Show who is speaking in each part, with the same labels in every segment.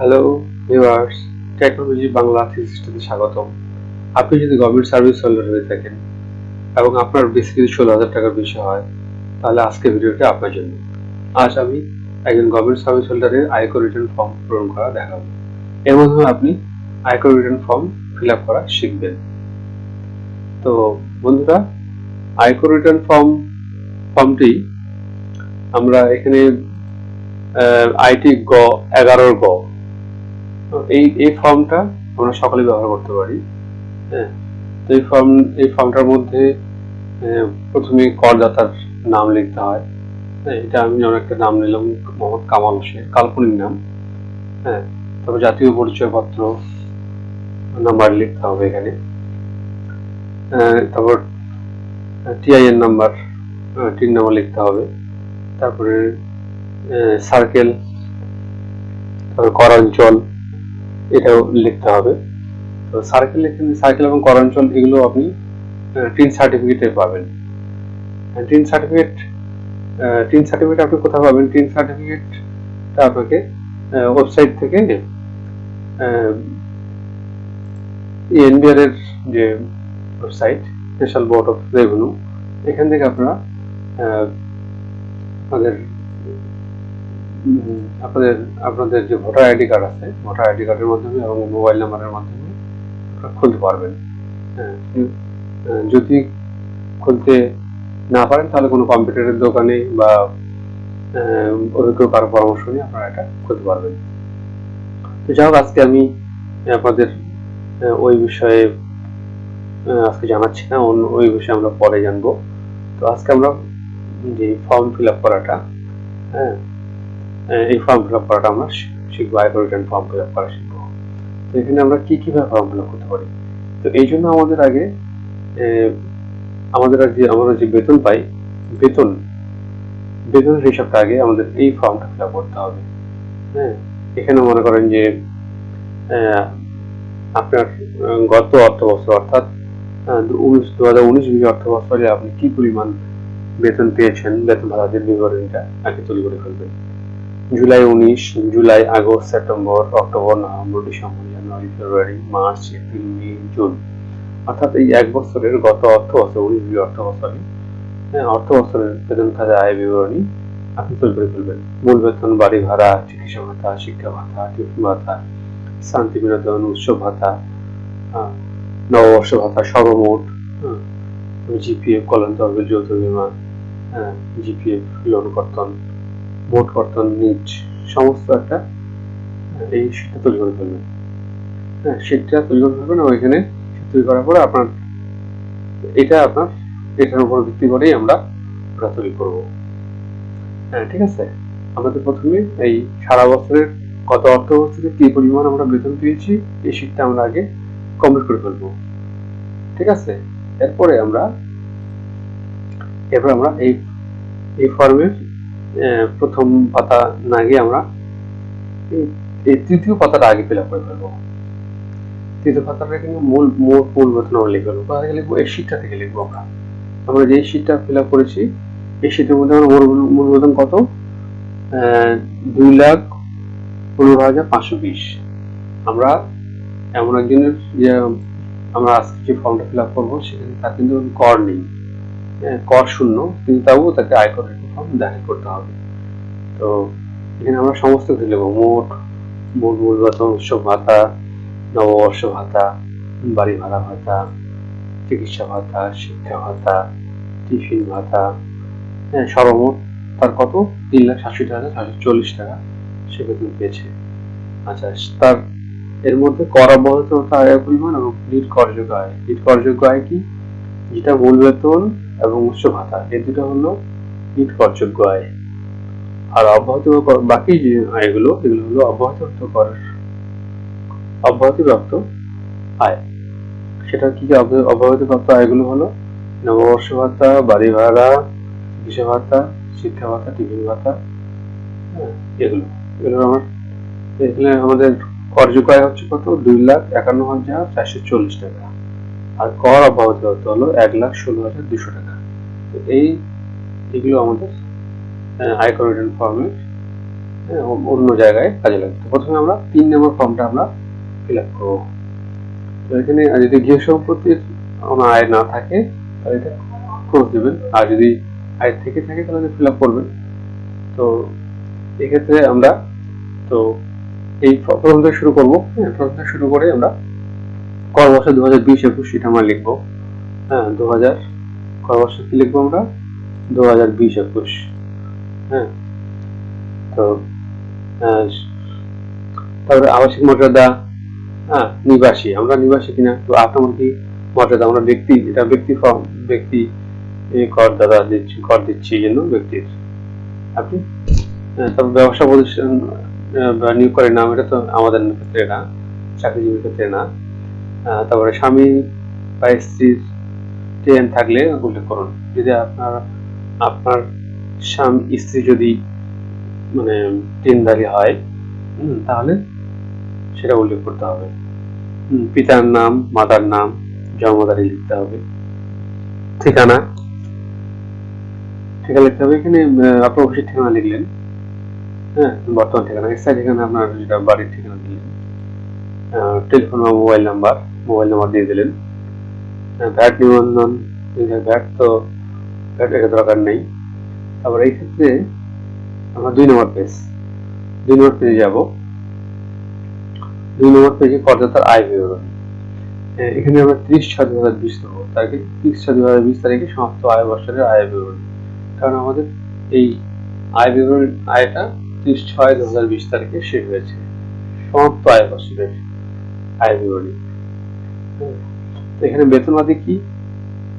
Speaker 1: Hello viewers technology Bangla থিসিসটাতে স্বাগতম। আপনি যদি গভর্নমেন্ট সার্ভিস হোল্ডার হয়ে থাকেন এবং আপনার যদি ষোলো হাজার টাকার বেশি হয়, তাহলে আজকে ভিডিওটা আপনার জন্য। আজ আমি একজন গভর্নমেন্ট সার্ভিস হোল্ডারের আয়কর রিটার্ন ফর্ম পূরণ করা দেখাবো। এর মাধ্যমে আপনি আয়কর রিটার্ন ফর্ম ফিল আপ করা শিখবেন। তো বন্ধুরা আয়কর রিটার্ন ফর্ম ফর্মটি আমরা এখানে আইটি গ, এগারোর গ তো এই এই ফর্মটা আমরা সকলে ব্যবহার করতে পারি হ্যাঁ? তো এই ফর্ম, এই ফর্মটার মধ্যে প্রথমে করদাতার নাম লিখতে হয় হ্যাঁ? এটা আমি যেমন একটা নাম নিলাম মোহাম্মদ কামাল হোসেন কাল্পনিক নাম হ্যাঁ? তারপর জাতীয় পরিচয়পত্র নাম্বার লিখতে হবে এখানে তারপর টিআইএন নাম্বার টিন নাম্বার লিখতে হবে, তারপরে সার্কেল, তারপর করাঞ্চল এটাও লিখতে হবে। তো সার্কেল এখানে সার্কেল এবং করাঞ্চল এগুলো আপনি টিন সার্টিফিকেটে পাবেন। টিন সার্টিফিকেট টিন সার্টিফিকেট আপনি কোথায় পাবেন? টিন সার্টিফিকেটটা আপনাকে ওয়েবসাইট থেকে এনবিআর এর যে website special board of revenue এখান থেকে আপনারা আহ, আপনাদের আপনাদের যে ভোটার আইডি কার্ড আছে ভোটার আইডি কার্ডের মাধ্যমে এবং মোবাইল নাম্বারের মাধ্যমে খুলতে পারবেন। হ্যাঁ, যদি খুলতে না পারেন তাহলে কোনো কম্পিউটারের দোকানে বা অভিজ্ঞ কারও পরামর্শ নিয়ে আপনারা এটা খুলতে পারবেন। তো যাই হোক আজকে আমি আপনাদের ওই বিষয়ে আজকে জানাচ্ছি না অন্য ওই বিষয়ে আমরা পরে জানব। তো আজকে আমরা যে ফর্ম ফিল আপ করাটা হ্যাঁ এই ফর্ম ফিল আপ করাটা আমরা শিখব আয়কর রিটার্ন ফর্ম ফিল আপ করা শিখব। তো এখানে আমরা কি, কীভাবে ফর্ম ফিল আপ করতে পারি? তো এই জন্য আমাদের আগে আমাদের যে আমরা যে বেতন পাই, বেতন, বেতনের হিসাবটা আগে আমাদের এই ফর্মটা ফিল আপ করতে হবে। হ্যাঁ এখানে মনে করেন যে আপনার গত অর্থ বছর অর্থাৎ উনিশ দু হাজার উনিশ বিশ অর্থ বছরে আপনি কি পরিমাণ বেতন পেয়েছেন, বেতন ভাতাদের বিবরণীটা আগে তৈরি করে ফেলবেন। জুলাই উনিশ July August September October November December January February March April May June. অর্থাৎ এই এক বছরের গত অর্থ বছর উনিশ বিশ অর্থ বছরে হ্যাঁ, অর্থ বছরের বেতন খাতা আয় বিবরণী আপনি তৈরি করে ফেলবেন। মূল বেতন বাড়ি ভাড়া চিকিৎসা ভাতা শিক্ষা ভাতা টিফিন ভাতা শান্তি বিনোদন উৎসব ভাতা নববর্ষ ভাতা সর্বমোট জিপিএফ কল্যাণ তহবিল যৌথ বিমা জিপিএফ লোন কর্তন মোট কর্তন নিট সমস্ত একটা, এই শীটটা তৈরি করে ফেলবেন। হ্যাঁ শীটটা তৈরি করে ফেলবেন sheet তৈরি করার পরে আপনার, এটা আপনার, এটার উপর ভিত্তি করেই আমরা ওটা তৈরি করব। হ্যাঁ ঠিক আছে? আমাদের প্রথমে এই সারা বছরের কত অর্থ বছরে কি পরিমাণ আমরা বেতন পেয়েছি, এই শীটটা আমরা আগে কমপ্লিট করে ফেলব। ঠিক আছে? এরপরে আমরা, এরপর আমরা এই এই ফর্মের প্রথম পাতা না গিয়ে আমরা এই- তৃতীয় পাতাটা আগে ফিল আপ করে ফেলব। তৃতীয় পাতাটা কিন্তু মূল মূল মূল বেতন আমরা লিখে কোথা থেকে লিখব এই শীটটা থেকে লিখব আমরা। আমরা যে শীটটা ফিল আপ করেছি, এই শীটের মধ্যে আমরা মূল মূল কত? দুই লাখ পনেরো হাজার পাঁচশো বিশ। আমরা এমন একজনের যে, আমরা আজকে যে ফর্মটা ফিল আপ করব সেখানে তার কিন্তু কর নেই। কর শূন্য, কিন্তু তাও তাকে আয়কর ফর্ম দাখিল করতে হবে। তো এখানে আমরা সমস্ত কিছু লিখব। মোট মোট মূল বেতন উৎসব ভাতা, নববর্ষ ভাতা, বাড়ি ভাড়া ভাতা, চিকিৎসা ভাতা, শিক্ষা ভাতা, টিফিন ভাতা হ্যাঁ সর্বমোট তার কত? তিন লাখ সাতষট্টি হাজার ছশো চল্লিশ টাকা সে বেতন পেয়েছে। আচ্ছা তার এর মধ্যে কর অব্যাহত আয়ের পরিমাণ এবং নিট করযোগ্য আয়। নিট করযোগ্য আয় কি? যেটা মূল বেতন এবং উচ্চ ভাতা। এই দুটো হলো নিট করযোগ্য আয়। আর অব্যাহত বাকি যে আয়গুলো এগুলো হলো অব্যাহত কর অব্যাহতিপ্রাপ্ত আয়। সেটা কি কি অব্যাহ- অব্যাহতিপ্রাপ্ত আয়গুলো হলো? নববর্ষ ভাতা বাড়ি ভাড়া চিকিৎসা ভাতা শিক্ষা ভাতা টিফিন ভাতা হ্যাঁ, এগুলো। এগুলো আমার এখানে আমাদের করযোগ্য আয় হচ্ছে কত? দুই লাখ একান্ন হাজার চারশো চল্লিশ টাকা। আর কর অব্যাহত হতে হলো এক লাখ ষোলো হাজার দুশো টাকা। তো এই এগুলো আমাদের আয়কর রিটার্ন ফর্মের হ্যাঁ, অন্য জায়গায় কাজে লাগবে। প্রথমে আমরা তিন নম্বর ফর্মটা আমরা ফিল আপ করব। তো এখানে যদি গৃহ সম্পত্তির আমার আয় না থাকে তাহলে এটা ক্রস দেবেন। আর যদি আয় থেকে থাকে তাহলে ফিল আপ করবেন। তো এক্ষেত্রে আমরা তো এই প্রথম থেকে শুরু করব। হ্যাঁ প্রথম থেকে শুরু করে আমরা কর বছর দু হাজার বিশ একুশ এটা আমরা লিখব। হ্যাঁ দু হাজার কর বছর কি লিখব আমরা? দু হাজার বিশ একুশ। হ্যাঁ? তো তারপরে আবাসিক মর্যাদা হ্যাঁ নিবাসী। আমরা নিবাসী কিনা? তো কি মর্যাদা? আমরা ব্যক্তি এটা ব্যক্তি ফর্ম ব্যক্তি কর দাদা দিচ্ছি কর দিচ্ছি এই জন্য ব্যক্তির। আপনি? আহ, তারপর ব্যবসা প্রতিষ্ঠান আহ, বা নিয়োগকারীর নাম এটা তো আমাদের ক্ষেত্রে না চাকরিজীবীর ক্ষেত্রে না। তারপরে স্বামী বা স্ত্রীর ট্রেন থাকলে উল্লেখ করুন। যদি আপনার আপনার স্বামী, স্ত্রী যদি মানে তিনদারি হয় তাহলে সেটা উল্লেখ করতে হবে। পিতার নাম, মাতার নাম জন্মদারি লিখতে হবে। ঠিকানা? ঠিকানা লিখতে হবে এখানে আপনার অফিসের ঠিকানা লিখলেন। হ্যাঁ বর্তমান ঠিকানা স্থায়ী ঠিকানা আপনার যেটা বাড়ির ঠিকানা দিলেন। টেলিফোন বা মোবাইল নাম্বার মোবাইল নাম্বার দিয়ে দিলেন। ভ্যাট নিবন্ধন ভ্যাট তো এটা দরকার নেই। তারপর এই ক্ষেত্রে আমরা দুই নম্বর পেজ দুই নম্বর পেজে যাব। দুই নম্বর পেজে করদাতার আয় বিবরণ। এখানে আমরা ত্রিশ ছয় দু হাজার বিশ দেবো। তারিখে ত্রিশ ছয় দু হাজার বিশ তারিখে সমাপ্ত আয় বছরের আয় বিবরণ। কারণ আমাদের এই আয় বিবরণ, আয়টা ত্রিশ ছয় দু হাজার বিশ তারিখে শেষ হয়েছে। সমাপ্ত আয় বছরের আয় বিবরণী। এখানে বেতনাদি কি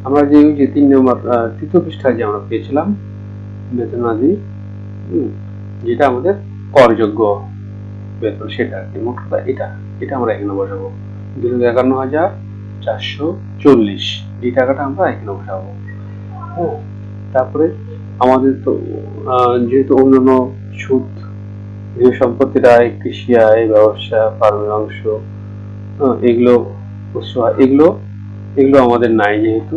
Speaker 1: আমরা যে যে তিন নম্বর তৃতীয় পৃষ্ঠায় যে আমরা পেয়েছিলাম বেতনাদি যেটা আমাদের করযোগ্য বেতন সেটা মোট কথা এটা এটা আমরা এখানে বসাবো। দুই লক্ষ একান্ন হাজার চারশো চল্লিশ এই টাকাটা আমরা এখানে বসাবো। হ্যাঁ তারপরে আমাদের তো যেহেতু অন্যান্য সুদ গৃহ সম্পত্তির আয় কৃষি আয় ব্যবসা হ্যাঁ, এগুলো এগুলো এগুলো আমাদের নাই যেহেতু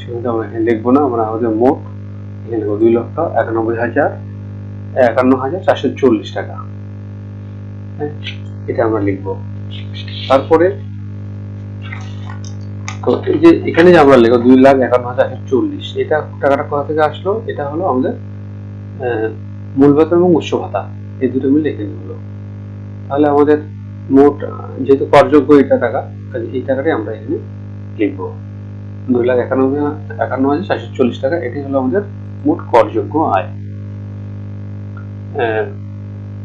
Speaker 1: সেগুলো আমরা এখানে লিখব না আমরা আমাদের মোট এখানে দুই লক্ষ একানব্বই হাজার একান্ন হাজার চারশো চল্লিশ টাকা। হ্যাঁ, এটা আমরা লিখব। তারপরে তো এই যে এখানে যে আমরা লিখব দুই লাখ একান্ন হাজার চারশো চল্লিশ এটা টাকাটা কোথা থেকে আসলো? এটা হলো আমাদের মূল বেতন এবং উৎস ভাতা এই দুটো মিলে এখানে হলো। তাহলে আমাদের মোট যেহেতু করযোগ্য এটা টাকা এই টাকাটাই আমরা এখানে লিখব। দুই লাখ একানব্বই একান্ন হাজার চারশো চল্লিশ টাকা এটাই হলো আমাদের মোট করযোগ্য আয়।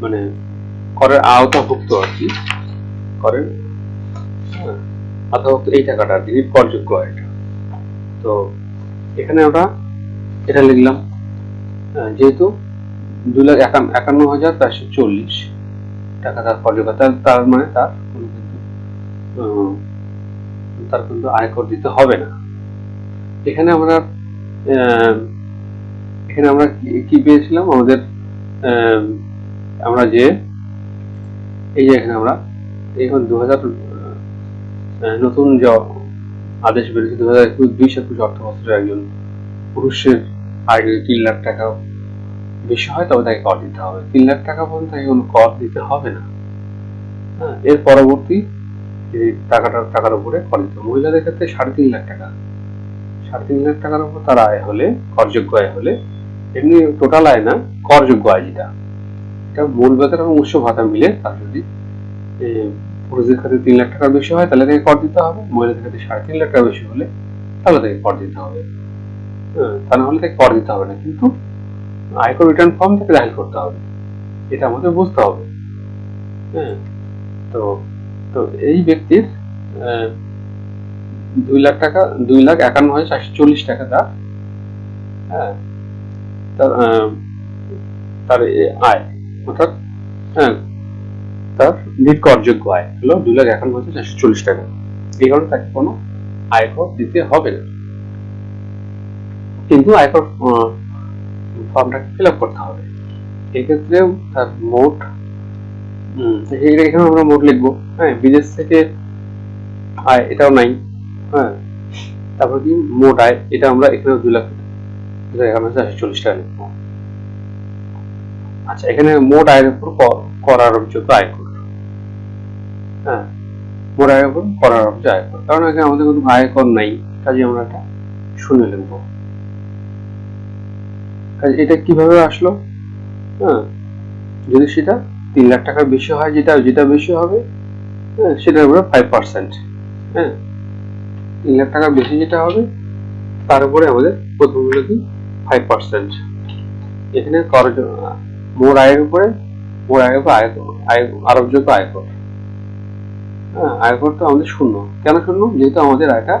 Speaker 1: মানে করের আওতাভুক্ত আর কি। করের হ্যাঁ, আওতাভুক্ত এই টাকাটা আর কি করযোগ্য আয়টা। তো এখানে আমরা এটা লিখলাম যেহেতু দুই লাখ একান্ন একান্ন হাজার চারশো চল্লিশ টাকা তার করযোগ্য তার মানে তার কোনো কিন্তু তার কিন্তু আয়কর দিতে হবে না। এখানে আমরা এখানে আমরা কি- পেয়েছিলাম? আমাদের আমরা যে, এই যে এখানে আমরা, এখন দু হাজার নতুন যে আদেশ বেরিয়েছে দু হাজার একুশ বিশ একুশ অর্থ বছরে একজন পুরুষের আয় যদি তিন লাখ টাকা বেশি হয়, তবে তাকে কর দিতে হবে। তিন লাখ টাকা পর্যন্ত তাকে কোনো কর দিতে হবে না। হ্যাঁ এর পরবর্তী যে টাকাটা, টাকার উপরে দিতে মহিলাদের ক্ষেত্রে সাড়ে তিন লাখ টাকা। সাড়ে তিন লাখ টাকার উপর তার আয় হলে, করযোগ্য আয় হলে, এমনি টোটাল আয় না, করযোগ্য আয় যেটা। এটা মূল বেতন এবং উৎস ভাতা মিলে তার যদি পুরুষদের ক্ষেত্রে তিন লাখ টাকার বেশি হয়, তাহলে তাকে কর দিতে হবে। মহিলাদের ক্ষেত্রে সাড়ে তিন লাখ টাকা বেশি হলে, তাহলে তাকে কর দিতে হবে। তা না হলে তাকে কর দিতে হবে না, কিন্তু আয়কর রিটার্ন ফর্ম তাকে দাখিল করতে হবে। এটা আমাদের বুঝতে হবে। হ্যাঁ তো তো এই ব্যক্তির দুই লাখ টাকা, দুই লাখ একান্ন হাজার চারশো চল্লিশ টাকা তার হ্যাঁ তার আয়, অর্থাৎ হ্যাঁ তার নিট আয় হলো দুই লাখ একান্ন হাজার চারশো চল্লিশ টাকা। এই কারণে তাকে কোনো আয়কর দিতে হবে না। কিন্তু আয়কর ফর্মটাকে ফিল আপ করতে হবে। এক্ষেত্রে তার মোট উম, এখানে আমরা মোট লিখব। হ্যাঁ বিদেশ থেকে আয় এটাও নাই হ্যাঁ তারপর কি? মোট আয় এটা আমরা এখানে দুই লাখ লাখ একান্ন হাজার চল্লিশ টাকা লিখব। আচ্ছা এখানে মোট আয়ের উপর কর- কর আরোপযোগ্য আয়কর হ্যাঁ মোট আয়ের উপর কর আরোপযোগ্য আয়কর কারণ এখানে আমাদের কোনো আয়কর নাই কাজে আমরা এটা শূন্য লিখব। কাজে এটা কীভাবে আসলো? হ্যাঁ যদি সেটা তিন লাখ টাকার বেশি হয় যেটা যেটা বেশি হবে হ্যাঁ সেটার উপরে ফাইভ পার্সেন্ট হ্যাঁ। তিন লাখ টাকার বেশি যেটা হবে, তার উপরে আমাদের প্রথম হলো কি? ফাইভ পার্সেন্ট এখানে কর, মোর আয়ের উপরে, মোর আয়ের উপর আয়কর আয় আরোপযোগ্য আয়কর হ্যাঁ আয়কর তো আমাদের শূন্য। কেন শূন্য? যেহেতু আমাদের আয়টা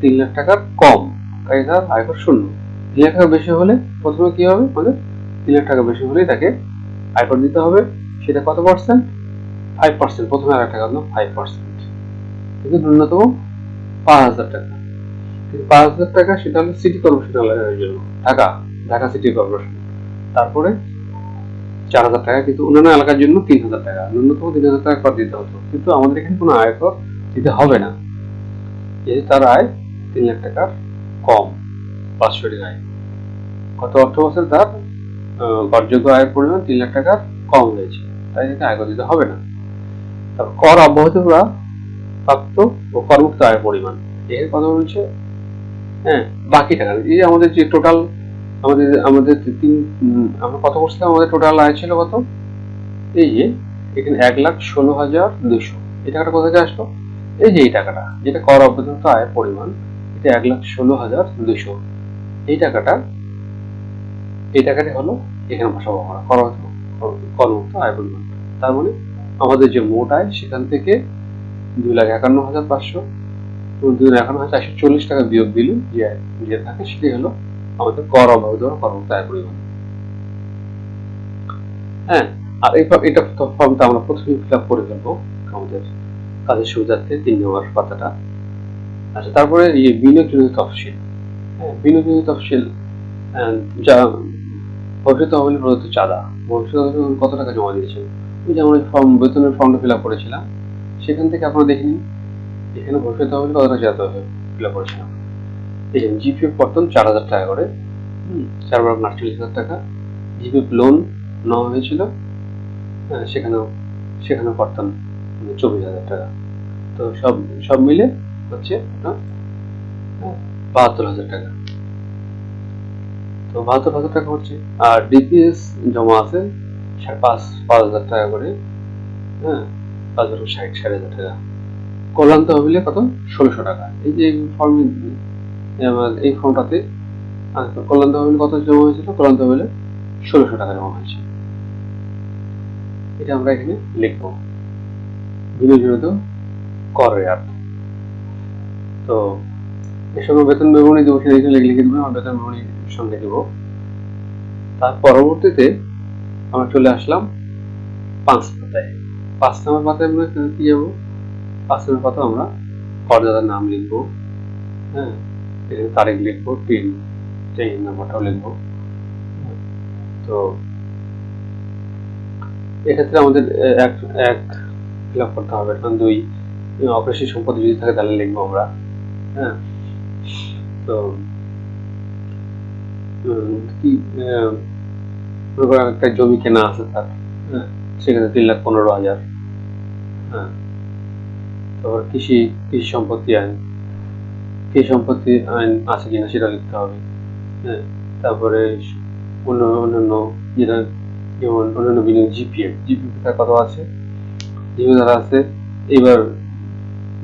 Speaker 1: তিন লাখ টাকার কম, তাই তার আয়কর শূন্য। তিন লাখ টাকা বেশি হলে প্রথমে কি হবে? আমাদের তিন লাখ টাকা বেশি হলেই তাকে আয়কর দিতে হবে। সেটা কত পার্সেন্ট ফাইভ পার্সেন্ট প্রথমে আর টাকা ফাইভ পার্সেন্ট কিন্তু ন্যূনতম পাঁচ হাজার টাকা। কিন্তু পাঁচ হাজার টাকা সেটা হলো সিটি কর্পোরেশন কর্পোরেশনের জন্য। ঢাকা ঢাকা সিটি কর্পোরেশন তারপরে চার হাজার টাকা কিন্তু অন্যান্য এলাকার জন্য তিন হাজার টাকা। ন্যূনতম তিন হাজার টাকা কর দিতে হতো। কিন্তু আমাদের এখানে কোনো আয়কর দিতে হবে না। যেহেতু তার আয় তিন লাখ টাকার কম বাৎসরিক আয়। গত অর্থ বছর তার আহ, করযোগ্য আয়ের পরিমাণ তিন লাখ টাকার কম হয়েছে। তাই তাকে আয়কর দিতে হবে না। কর অব্যাহত প্রাপ্ত ও করমুক্ত আয়ের পরিমাণ। এর কথা বলছে হ্যাঁ বাকি টাকা। এই যে আমাদের যে টোটাল আমাদের আমাদের তিন আমরা কত করছিলাম? আমাদের টোটাল আয় ছিল কত? এই যে, এখানে এক লাখ ষোলো হাজার দুশো। এই টাকাটা কোথা থেকে আসলো? এই যে এই টাকাটা, যেটা কর অব্যাহত আয়ের পরিমাণ, এটা এক লাখ ষোলো হাজার দুশো। এই টাকাটা এই টাকাটা হলো এখানে বসাবো আমরা, কর করমুক্ত আয় পরিমাণ তার মানে আমাদের যে মোট আয় সেখান থেকে দুই লাখ একান্ন হাজার পাঁচশো দুই লাখ একান্ন হাজার চারশো চল্লিশ টাকা বিয়োগ দিলে যে আয় যে থাকে সেটাই হলো আমাদের কর অবাধ কর্মত আয় পরিমাণ। হ্যাঁ আর এই এটা ফর্মটা আমরা প্রথমে ফিল আপ করে ফেলব আমাদের কাজের সুবিধার্থে তিন নম্বর পাতাটা। আচ্ছা তারপরে এই বিনিয়োগজনিত তফসিল। হ্যাঁ বিনিয়োগজনিত তফসিল আহ, যা ভবিষ্যৎ তহবিল প্রদত্ত চাঁদা। ভবিষ্যৎ তহবিল কত টাকা জমা দিয়েছেন ওই যেমন আমরা ফর্ম বেতনের ফর্মটা ফিল আপ করেছিলাম সেখান থেকে আপনারা দেখে নিন এখানে ভবিষ্যৎ তহবিল কত টাকা চাঁদা ফিল আপ করেছিলাম যে জিপিএফ কর্তন চার হাজার টাকা করে বার আটচল্লিশ হাজার টাকা। জিপিএফ লোন নেওয়া হয়েছিল হ্যাঁ সেখানেও সেখানেও কর্তন চব্বিশ হাজার টাকা। তো সব সব মিলে হচ্ছে আপনার হ্যাঁ, বাহাত্তর হাজার টাকা। তো বাহাত্তর হাজার টাকা হচ্ছে আর ডিপিএস জমা আছে পাঁচ পাঁচ হাজার টাকা করে। হ্যাঁ পাঁচ হাজার ষাট ষাট হাজার টাকা। কল্যাণ তহবিলে কত? ষোলোশো টাকা। এই যে ফর্ম আমার, এই ফর্মটাতে কল্যাণ তহবিল কত জমা হয়েছিল? কল্যাণ তহবিলে ষোলোশো টাকা জমা হয়েছে। এটা আমরা এখানে লিখব। বিনিয়োজনিত কর রেয়াত তো এর সঙ্গে বেতন বিবরণী দেবো সেটা এখানে লিখে দেবো আমার বেতন বিবরণী সঙ্গে দেবো তার পরবর্তীতে আমরা চলে আসলাম পাঁচ পাতায় পাঁচ নম্বর পাতায় আমরা কি যাব? পাঁচ নম্বর পাতা আমরা করদাতার নাম লিখব হ্যাঁ? তারিখ লিখব, তিন ট্রেন নাম্বারটাও লিখব। তো এক্ষেত্রে আমাদের এক এক ফিল আপ করতে হবে। কারণ দুই অপরিসীম সম্পত্তি যদি থাকে তাহলে লিখব আমরা হ্যাঁ? কি মনে করেন একটা জমি কেনা আছে তার সেখানে তিন লাখ পনেরো হাজার তারপর কৃষি কৃষি সম্পত্তি আইন, কৃষি সম্পত্তি আইন আছে কিনা সেটা লিখতে হবে হ্যাঁ তারপরে অন্য, অন্যান্য যেটা, যেমন অন্যান্য বিনিয়োগ জিপিএফ জিপিএফ তার কত আছে? জিপিএফ তারা আছে, এবার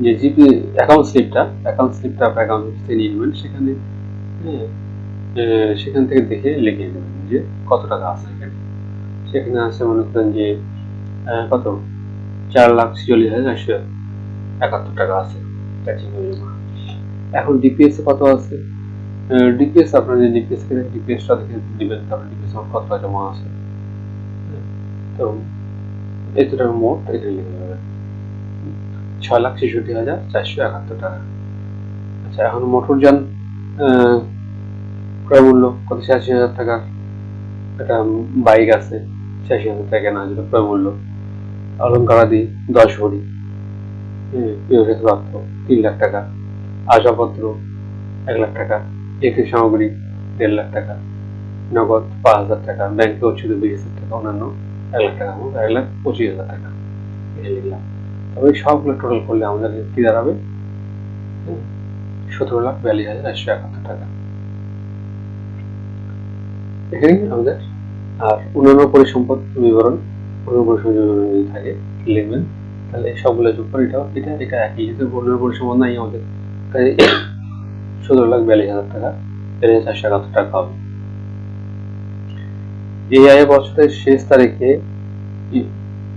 Speaker 1: যে জিপি অ্যাকাউন্ট স্লিপটা অ্যাকাউন্ট স্লিপটা আপনার অ্যাকাউন্ট থেকে নিয়ে নেবেন সেখানে হ্যাঁ সেখান থেকে দেখে লিখে নেবেন যে কত টাকা আছে এখানে। সেখানে আছে মনে করেন যে কত? চার লাখ ছিচল্লিশ হাজার চারশো একাত্তর টাকা আছে। এখন ডিপিএস কত আছে? ডিপিএস আপনার যে ডিপিএস কে ডিপিএসটা দেখে দিবেন তারপরে ডিপিএস কত জমা আছে। হ্যাঁ, তো এতটা মোট এটা লিখে দেবেন ছয় লাখ ছেষট্টি হাজার চারশো একাত্তর টাকা। আচ্ছা এখন মোটরযান ক্রয় মূল্য কত? ছিয়াশি হাজার টাকার একটা বাইক আছে, ছিয়াশি হাজার টাকা কেনা যেটা ক্রয় মূল্য। অলঙ্কারাদি দশ ভরি প্রাপ্ত তিন লাখ টাকা। আসবাবপত্র, এক লাখ টাকা। ইলেকট্রিক সামগ্রী, দেড় লাখ টাকা। নগদ পাঁচ হাজার টাকা। ব্যাংকে হচ্ছে বিশ হাজার টাকা, অন্যান্য এক লাখ টাকা এক লাখ পঁচিশ হাজার টাকা। লিখলাম তবে সবগুলো টোটাল করলে আমাদের কি দাঁড়াবে? সতেরো লাখ বিয়াল্লিশ হাজার একশো একাত্তর টাকা। এখানে আমাদের আর অন্যান্য পরিসম্পদ বিবরণ, অন্যান্য পরিসম্পদ যদি থাকে লিখবেন তাহলে সবগুলো যোগ করে এটাও এটা এটা একই যেহেতু অন্যান্য পরিসম্পদ নাই আমাদের। কাজে সতেরো লাখ বিয়াল্লিশ হাজার টাকা, বিয়াল্লিশ হাজার চারশো একাত্তর টাকা হবে। এই আয় বছরের শেষ তারিখে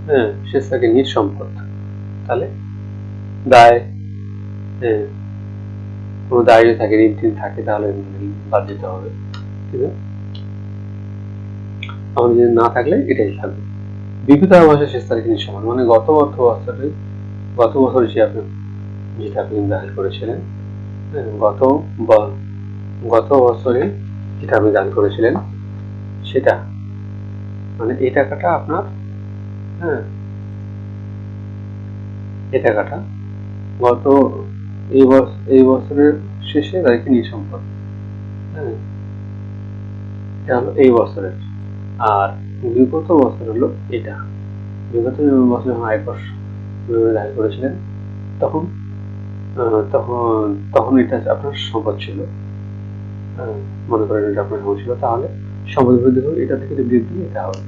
Speaker 1: হ্যাঁ শেষ তারিখে নিট সম্পদ। তাহলে দায় কোনো দায় যদি থাকে ঋণ টিন থাকে, তাহলে বাদ দিতে হবে। ঠিক আছে? আমাদের যদি না থাকলে এটাই থাকবে। বিগত বছরের শেষ তারিখে নিট সম্পদ মানে গত অর্থ বছরে গত বছর যে আপনি, যেটা আপনি দাখিল করেছিলেন গত গত বছরে যেটা আপনি দান করেছিলেন, সেটা মানে এই টাকাটা আপনার হ্যাঁ এই টাকাটা গত এই বছর এই বছরের শেষে তারিখে নিঃসম্পদ হ্যাঁ। এটা হলো এই বছরের। আর বিগত বছর হলো এটা। বিগত বছর যখন আয়কর দাখিল করেছিলেন তখন তখন তখন এটা আপনার সম্পদ ছিল। আহ, মনে করেন এটা আপনার সম্পদ ছিল। তাহলে সম্পদ বৃদ্ধি হবে এটা থেকে দিলে এটা হবে।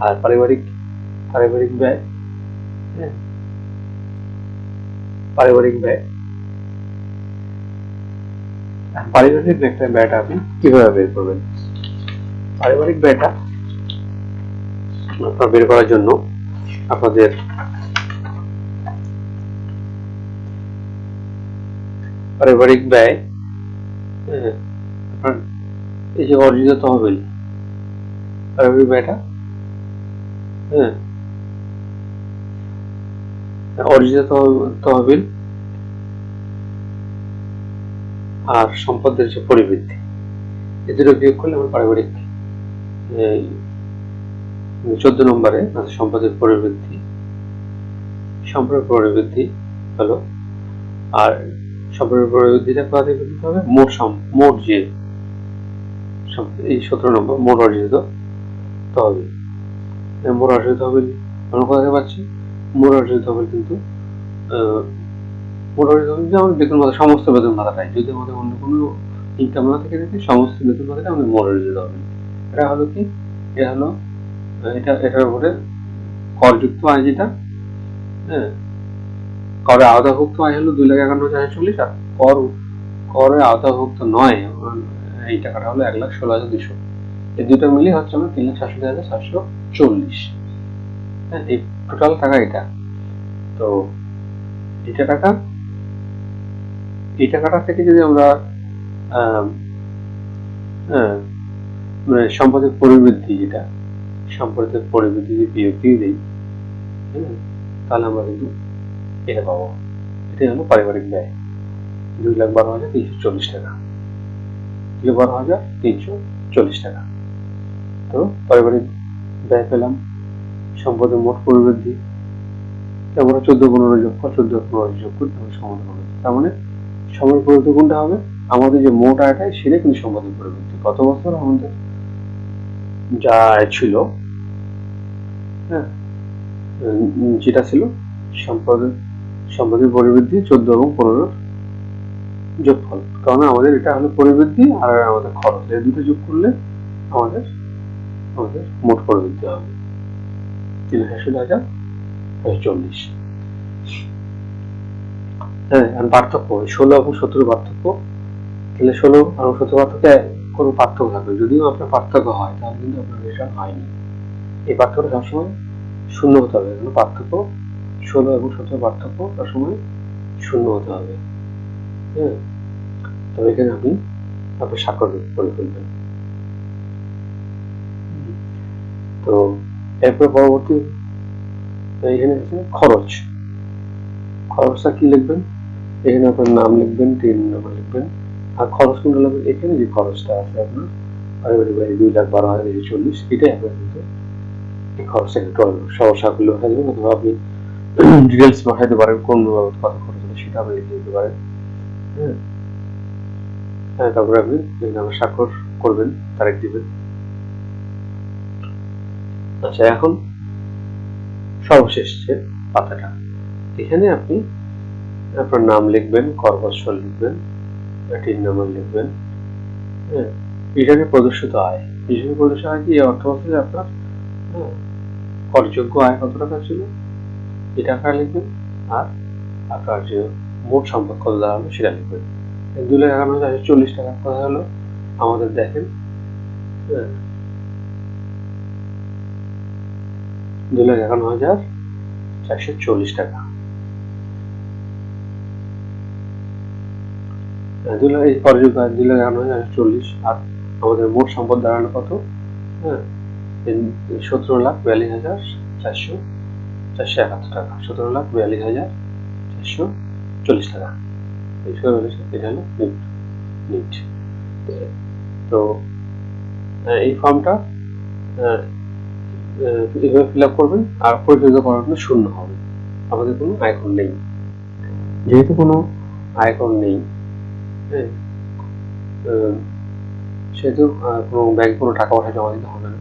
Speaker 1: আর পারিবারিক পারিবারিক ব্যয় হ্যাঁ পারিবারিক ব্যয়। পারিবারিক ব্যয়টা ব্যয়টা আপনি কীভাবে বের করবেন? পারিবারিক ব্যয়টা আপনার বের করার জন্য আপনাদের পারিবারিক ব্যয় হ্যাঁ, আপনার এই যে অর্জিত তহবিল পারিবারিক ব্যয়টা হ্যাঁ অর্জিত তহবিল আর সম্পদের যে পরিবৃদ্ধি এ দুটো বিয়োগ করলে আমার পারিবারিক চোদ্দ নম্বরে সম্পদের পরিবৃদ্ধি সম্পদের পরিবৃদ্ধি হলো, আর সম্পদের পরিবৃদ্ধিটা কোথা থেকে দিতে হবে? মোট মোট যে এই সতেরো নম্বর, মোট অর্জিত তহবিল। মোট অর্জিত তহবিল আমরা কোথা পাচ্ছি? মোট অর্জিত তহবিল কিন্তু আহ, মোট অর্জিত যে আমাদের বেতন ভাতা সমস্ত বেতন ভাতাটাই। যদি আমাদের অন্য কোনো ইনকাম না থেকে থাকে সমস্ত বেতন ভাতাটা আমাদের মোট অর্জিত তহবিল এটা হলো কি? এটা হলো এটা এটার উপরে করযুক্ত আয় যেটা হ্যাঁ? করে আওতাভুক্ত আয় হলো দুই লাখ একান্ন হাজার চল্লিশ আর কর করের আওতাভুক্ত নয় এই টাকাটা হলো এক লাখ ষোলো হাজার দুশো এই দুটো মিলিয়ে হচ্ছে আমরা তিন লাখ সাতষট্টি হাজার সাতশো চল্লিশ। হ্যাঁ এই টোটাল টাকা এটা। তো এটা টাকা এই টাকাটা থেকে যদি আমরা মানে সম্পদের পরিবৃদ্ধি যেটা সম্পদের পরিবৃদ্ধি যদি বিয়োগ দিয়ে দিই হ্যাঁ, তাহলে আমরা কিন্তু এটা পাবো। এটাই হলো পারিবারিক ব্যয়। দুই লাখ বারো হাজার তিনশো চল্লিশ টাকা। দুই বারো হাজার তিনশো চল্লিশ টাকা। তো পারিবারিক ব্যয় পেলাম। সম্পদের মোট পরিবৃদ্ধি আমরা চোদ্দ, পনেরো যোগ, চোদ্দ, পনেরো যোগ করি তখন সমাধান হবে তার মানে সময় পরিবর্তন কোনটা হবে? আমাদের যে মোট আয়টাই সেটা কিন্তু সম্পদের পরিবৃদ্ধি। গত বছর আমাদের যা ছিল হ্যাঁ যেটা ছিল সম্পদের সম্পদের পরিবৃদ্ধি চোদ্দ এবং পনেরোর যোগফল। কারণ আমাদের এটা হলো পরিবৃদ্ধি আর আমাদের খরচ। এই দুটো যোগ করলে আমাদের আমাদের মোট পরিবৃদ্ধি হবে। তিন হাজার চল্লিশ। হ্যাঁ পার্থক্য, ষোলো এবং সতেরো পার্থক্য। তাহলে ষোলো এবং সতেরো পার্থক্যে কোনো পার্থক্য থাকবে। যদিও আপনার পার্থক্য হয়, তাহলে কিন্তু আপনার রেশন হয়নি। এই পার্থক্যটা সবসময় শূন্য হতে হবে। কোনো পার্থক্য, ষোলো এবং সতেরো পার্থক্য সবসময় শূন্য হতে হবে। হ্যাঁ তবে এখানে আপনি আপনার স্বাক্ষর করে ফেলবেন তো এরপর পরবর্তী এখানে আছে খরচ। খরচটা কি লিখবেন? এখানে আপনার নাম লিখবেন, তিন নাম্বার লিখবেন। আর খরচ কোনটা লিখবেন এখানে যে খরচটা আছে আপনার, পারিবারিক ব্যয় দুই লাখ বারো হাজার চল্লিশ, এটাই আপনার কিন্তু এই খরচটা একটু সমস্যা করলে উঠে যাবেন অথবা আপনি ডিটেলস পাঠাইতে পারেন, কোন বাবদ কত খরচ হলো সেটা আপনি লিখে দিতে পারেন। হ্যাঁ? হ্যাঁ তারপরে আপনি আমার স্বাক্ষর করবেন, তারিখ দিবেন। আচ্ছা এখন সর্বশেষ যে পাতাটা, এখানে আপনি আপনার নাম লিখবেন করবৎসর লিখবেন টিন নাম্বার লিখবেন হ্যাঁ প্রদর্শিত আয়। হিসেবে প্রদর্শিত আয় কি? অর্থ যে আপনার হ্যাঁ করযোগ্য আয় কত টাকা ছিল? এ টাকা লিখবেন আর আপনার যে মোট সম্পদ কত দাঁড়াল সেটা লিখবেন। দুই লাখ একান্ন হাজার চল্লিশ টাকা। কথা হলো, আমাদের দেখেন হ্যাঁ দুই লাখ একান্ন হাজার চারশো চল্লিশ টাকা। হ্যাঁ, দুই লাখ এই করযোগ্য আয় দুই লাখ একান্ন হাজার চল্লিশ। আর আমাদের মোট সম্পদ দাঁড়াল কত? হ্যাঁ সতেরো লাখ বিয়াল্লিশ হাজার চারশো চারশো একাত্তর টাকা। সতেরো লাখ বিয়াল্লিশ হাজার চারশো চল্লিশ টাকা। এই এটা হলো নিট নিট তো আহ, এই ফর্মটা এভাবে ফিল আপ করবেন, আর করার জন্য শূন্য হবে। আমাদের কোনো আয়কর নেই। যেহেতু কোনো আয়কর নেই হ্যাঁ সেহেতু কোনো ব্যাংক কোনো টাকা পয়সা জমা দিতে হবে না।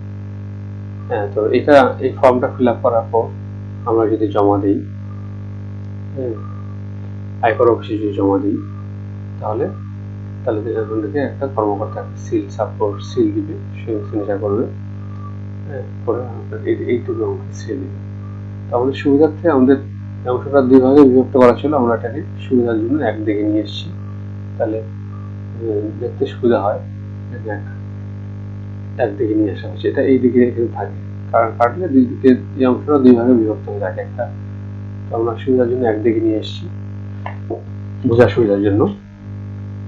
Speaker 1: হ্যাঁ তো এটা, এই ফর্মটা ফিল আপ করার পর আমরা যদি জমা দিই হ্যাঁ আয়কর অফিসে যদি জমা দিই, তাহলে তাহলে এখান থেকে একটা কর্মকর্তা সিল সাপোর্ট সিল দিবে, সে সিগনেচার করবে। এইটুকু দিবে। আমাদের সুবিধার্থে আমাদের অংশটা দুই ভাগে বিভক্ত করা ছিল। আমরা এটাকে সুবিধার জন্য একদিকে নিয়ে এসেছি। তাহলে দেখতে সুবিধা হয় এক একদিকে নিয়ে আসা হচ্ছে এটা এই দিকে এখানে থাকে। কারণ কাটলে দুই দিকে এই অংশটা দুই ভাগে বিভক্ত হয়ে থাকে একটা। তো আমরা সুবিধার জন্য একদিকে নিয়ে এসেছি বোঝার সুবিধার জন্য।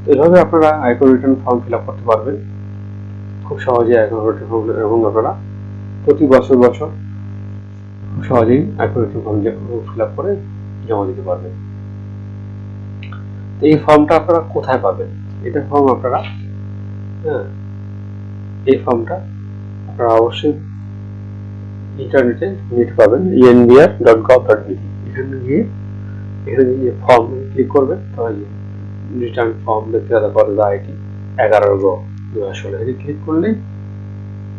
Speaker 1: তো এভাবে আপনারা আয়কর রিটার্ন ফর্ম ফিল আপ করতে পারবেন। খুব সহজে আয়কর রিটার্ন ফর্ম এবং আপনারা প্রতি বছর বছর সহজেই রিটার্ন ফর্ম ফিল আপ করে জমা দিতে পারবেন। তো এই ফর্মটা আপনারা কোথায় পাবেন? এটা ফর্ম আপনারা হ্যাঁ এই ফর্মটা আপনারা অবশ্যই ইন্টারনেটে নেট পাবেন eNBR dot gov dot BD এখানে গিয়ে এখানে গিয়ে ফর্ম ক্লিক করবেন, তাহলে রিটার্ন ফর্ম পাতা করে আইটি এগারো গো দু হাজার ষোলো এখানে ক্লিক করলেই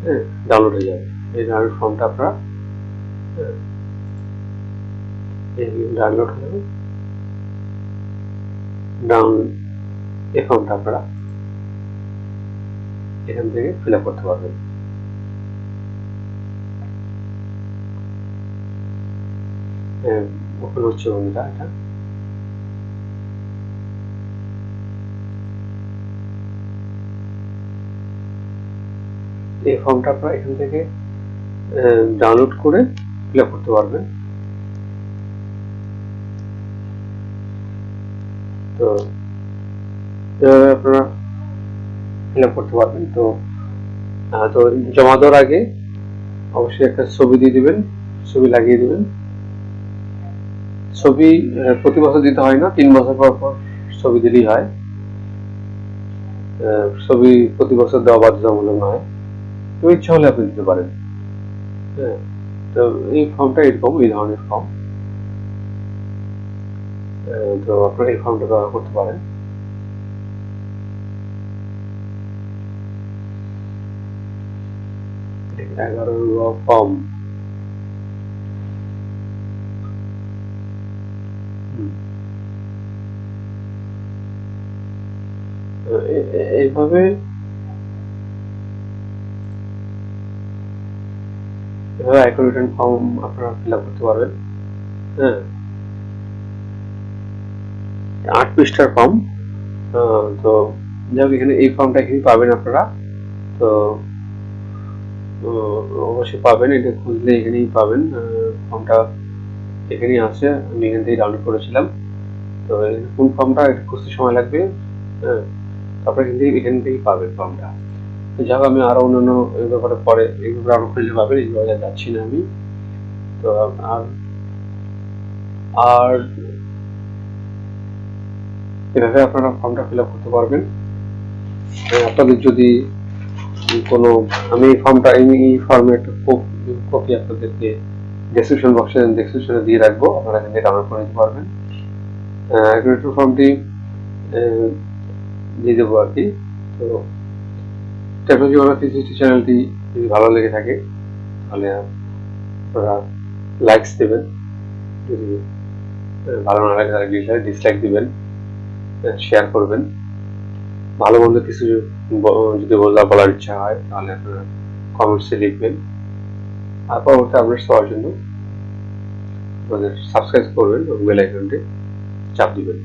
Speaker 1: হ্যাঁ ডাউনলোড হয়ে যাবে। এই ফর্মটা আপনারা হ্যাঁ, ডাউনলোড হয়ে যাবে ডাউন এই ফর্মটা আপনারা এখান থেকে ফিল করতে পারবেন। ওপেন হচ্ছে বন্ধুরা এটা। এই ফর্মটা আপনারা এখান থেকে ডাউনলোড করে ফিল আপ করতে পারবেন। তো আপনারা ফিল আপ করতে পারবেন। তো তো জমা দেওয়ার আগে অবশ্যই একটা ছবি দিয়ে দিবেন, ছবি লাগিয়ে দিবেন। ছবি প্রতি বছর দিতে হয় না, তিন বছর পর পর ছবি দিলেই হয়। ছবি প্রতি বছর দেওয়া বাধ্যতামূলক নয়। তো ইচ্ছা হলে আপনি দিতে পারেন। হ্যাঁ তো, এই ফর্মটা এরকম এই ধরনের ফর্ম তো আপনারা এই ফর্মটা ব্যবহার করতে পারেন। এগারো ফর্ম এইভাবে আয়কর রিটার্ন ফর্ম আপনারা ফিল আপ করতে পারবেন। হ্যাঁ। আট পৃষ্ঠার ফর্ম তো যাই এখানে এই ফর্মটা এখানে পাবেন আপনারা। তো অবশ্যই পাবেন, এটা খুঁজলে এখানেই পাবেন। ফর্মটা এখানেই আছে, আমি এখান থেকে ডাউনলোড করেছিলাম। তো কোন ফর্মটা একটু খুঁজতে সময় লাগবে। হ্যাঁ তারপরে এখান থেকে, এখান থেকেই পাবেন ফর্মটা যাই হোক, আমি আরও অন্যান্য এই ব্যাপারে পরে এই ব্যাপারে আরও খুঁজলে পাবেন এই ব্যাপারে যাচ্ছি না আমি। তো, আর আর এভাবে আপনারা ফর্মটা ফিল করতে পারবেন। আপনাদের যদি কোনো, আমি এই ফর্মটা এই ফর্মে একটা কপি আপনাদেরকে ডেসক্রিপশন বক্সে ডেসক্রিপশনে দিয়ে রাখব, আপনারা এখান থেকে ডাউনলোড করে নিতে পারবেন। ফর্মটি দিয়ে দেবো আর কি। তো টেকনোলজি ওয়ান থ্রি চ্যানেলটি যদি ভালো লেগে থাকে, তাহলে আপনারা লাইকস দেবেন। যদি ভালো না লাগে তাহলে ডিসলাইক দিবেন শেয়ার করবেন। ভালো মন্দ কিছু যদি বলা, বলার ইচ্ছা হয়, তাহলে আপনারা কমেন্টসে লিখবেন। আর পরবর্তী আপডেটস পাওয়ার জন্য আমাদের সাবস্ক্রাইব করবেন এবং বেল আইকনটি চাপ দিবেন।